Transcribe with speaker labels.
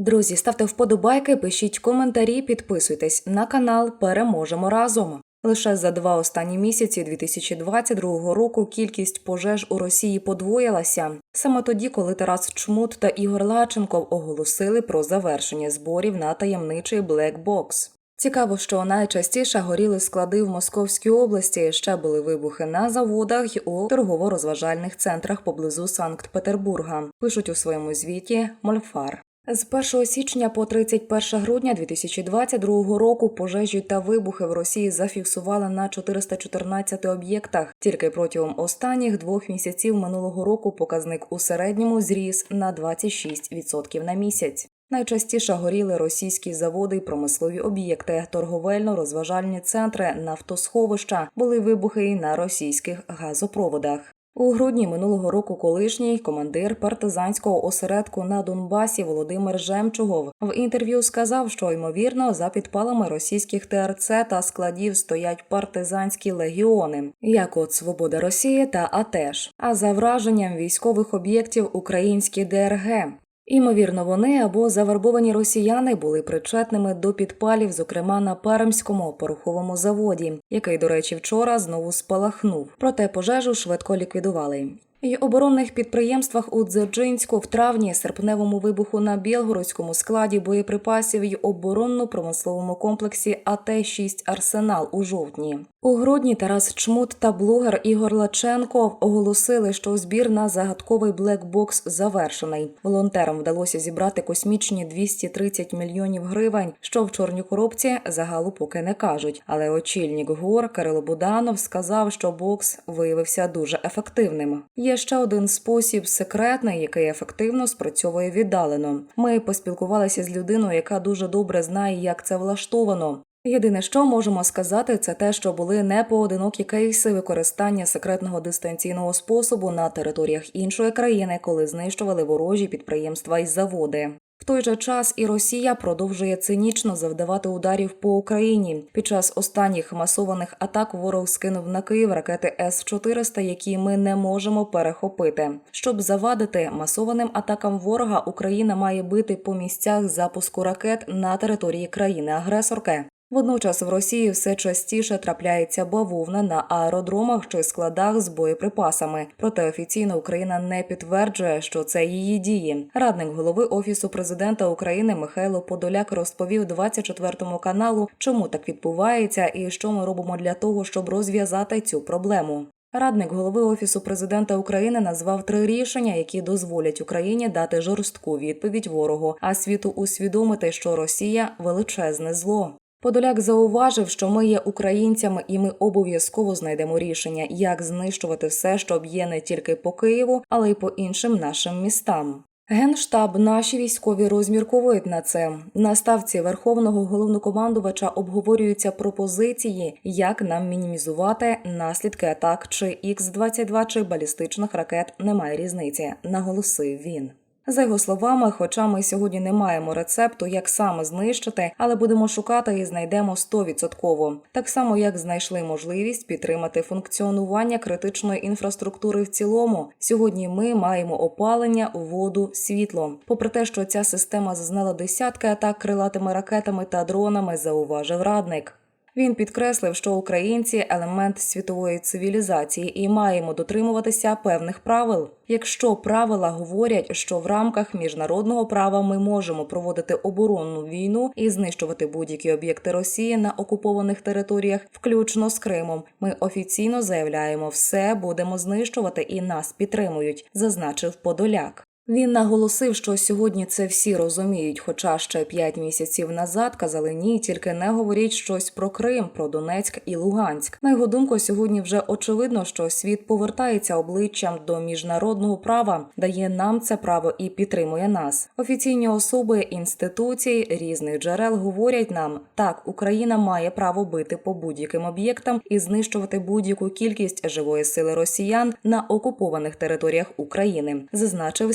Speaker 1: Друзі, ставте вподобайки, пишіть коментарі, підписуйтесь на канал. Переможемо разом. Лише за два останні місяці 2022 року кількість пожеж у Росії подвоїлася. Саме тоді, коли Тарас Чмут та Ігор Лаченков оголосили про завершення зборів на таємничий блекбокс. Цікаво, що найчастіше горіли склади в Московській області. Ще були вибухи на заводах й у торгово-розважальних центрах поблизу Санкт-Петербурга. Пишуть у своєму звіті Мольфар. З 1 січня по 31 грудня 2022 року пожежі та вибухи в Росії зафіксували на 414 об'єктах. Тільки протягом останніх двох місяців минулого року показник у середньому зріс на 26% на місяць. Найчастіше горіли російські заводи й промислові об'єкти, торговельно-розважальні центри, нафтосховища, були вибухи й на російських газопроводах. У грудні минулого року колишній командир партизанського осередку на Донбасі Володимир Жемчугов в інтерв'ю сказав, що ймовірно за підпалами російських ТРЦ та складів стоять партизанські легіони, як от Свобода Росії та АТЕШ. А за враженням військових об'єктів українські ДРГ. Імовірно, вони або завербовані росіяни були причетними до підпалів, зокрема на Парамському пороховому заводі, який, до речі, вчора знову спалахнув. Проте пожежу швидко ліквідували. Й оборонних підприємствах у Дзержинську в травні серпневому вибуху на Білгородському складі боєприпасів й оборонно-промисловому комплексі АТ-6 Арсенал у жовтні. У грудні Тарас Чмут та блогер Ігор Лаченко оголосили, що збір на загадковий блекбокс завершений. Волонтерам вдалося зібрати космічні 230 мільйонів гривень, що в чорній коробці загалу поки не кажуть. Але очільник ГОР Кирило Буданов сказав, що бокс виявився дуже ефективним. Є ще один спосіб секретний, який ефективно спрацьовує віддалено. Ми поспілкувалися з людиною, яка дуже добре знає, як це влаштовано. Єдине, що можемо сказати, це те, що були непоодинокі кейси використання секретного дистанційного способу на територіях іншої країни, коли знищували ворожі підприємства і заводи. В той же час і Росія продовжує цинічно завдавати ударів по Україні. Під час останніх масованих атак ворог скинув на Київ ракети С-400, які ми не можемо перехопити. Щоб завадити масованим атакам ворога, Україна має бити по місцях запуску ракет на території країни-агресорки. Водночас в Росії все частіше трапляється бавовна на аеродромах чи складах з боєприпасами. Проте офіційно Україна не підтверджує, що це її дії. Радник голови офісу президента України Михайло Подоляк розповів 24 каналу, чому так відбувається і що ми робимо для того, щоб розв'язати цю проблему. Радник голови офісу президента України назвав три рішення, які дозволять Україні дати жорстку відповідь ворогу, а світу усвідомити, що Росія величезне зло. Подоляк зауважив, що ми є українцями, і ми обов'язково знайдемо рішення, як знищувати все, що б'є не тільки по Києву, але й по іншим нашим містам. Генштаб наші військові розмірковують на це. На ставці верховного головнокомандувача обговорюються пропозиції, як нам мінімізувати наслідки атак чи Х-22, чи балістичних ракет. Немає різниці, наголосив він. За його словами, хоча ми сьогодні не маємо рецепту, як саме знищити, але будемо шукати і знайдемо 100%. Так само, як знайшли можливість підтримати функціонування критичної інфраструктури в цілому. Сьогодні ми маємо опалення, воду, світло. Попри те, що ця система зазнала десятки атак крилатими ракетами та дронами, зауважив радник. Він підкреслив, що українці елемент світової цивілізації і маємо дотримуватися певних правил. Якщо правила говорять, що в рамках міжнародного права ми можемо проводити оборонну війну і знищувати будь-які об'єкти Росії на окупованих територіях, включно з Кримом, ми офіційно заявляємо, все будемо знищувати і нас підтримують, зазначив Подоляк. Він наголосив, що сьогодні це всі розуміють, хоча ще п'ять місяців назад казали ні, тільки не говоріть щось про Крим, про Донецьк і Луганськ. На його думку, сьогодні вже очевидно, що світ повертається обличчям до міжнародного права, дає нам це право і підтримує нас. Офіційні особи інституцій різних джерел говорять нам, так Україна має право бити по будь-яким об'єктам і знищувати будь-яку кількість живої сили росіян на окупованих територіях України, зазначив